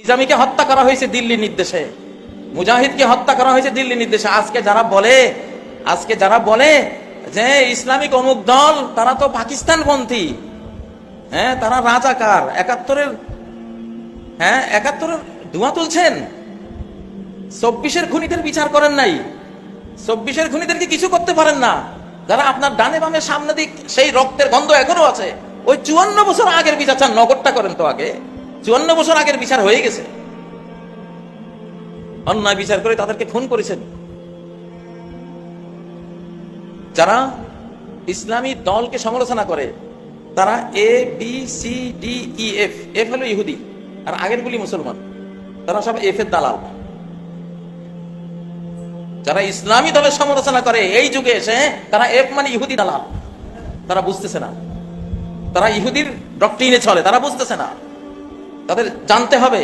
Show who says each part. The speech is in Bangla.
Speaker 1: নিজামীকে হত্যা করা হয়েছে দিল্লি নির্দেশে। মুজাহিদকে হত্যা করা হয়েছে দিল্লির নির্দেশে। আজকে যারা বলে, আজকে যারা বলে যে ইসলামিক অমুক দল, তারা তো পাকিস্তানপন্থী। হ্যাঁ তারা রাজাকার। একাত্তরের হ্যাঁ একাত্তরের ধোঁয়া তুলছেন। চব্বিশের খুনিদের বিচার করেন নাই। চব্বিশের খুনিদেরকে কিছু করতে পারেন না। যারা আপনার ডানে বামে সামনে দিক, সেই রক্তের গন্ধ এখনও আছে। ওই চুয়ান্ন বছর আগের বিচার চান, নগরটা করেন তো আগে। চুয়ান্ন বছর আগের বিচার হয়ে গেছে। অন্যায় বিচার করে তাদেরকে খুন করেছেন। যারা ইসলামী দলকে সমালোচনা করে, তারা A B C D E F F হলো ইহুদি, আর আগের গুলি মুসলমান। তারা সব এফ এর দালাল। যারা ইসলামী দলের সমালোচনা করে, এই যুগে এসে তারা এফ মানে ইহুদি দালাল। তারা বুঝতেছে না। তারা ইহুদির ডক্টরিনে চলে, তারা বুঝতেছে না। তাদের জানতে হবে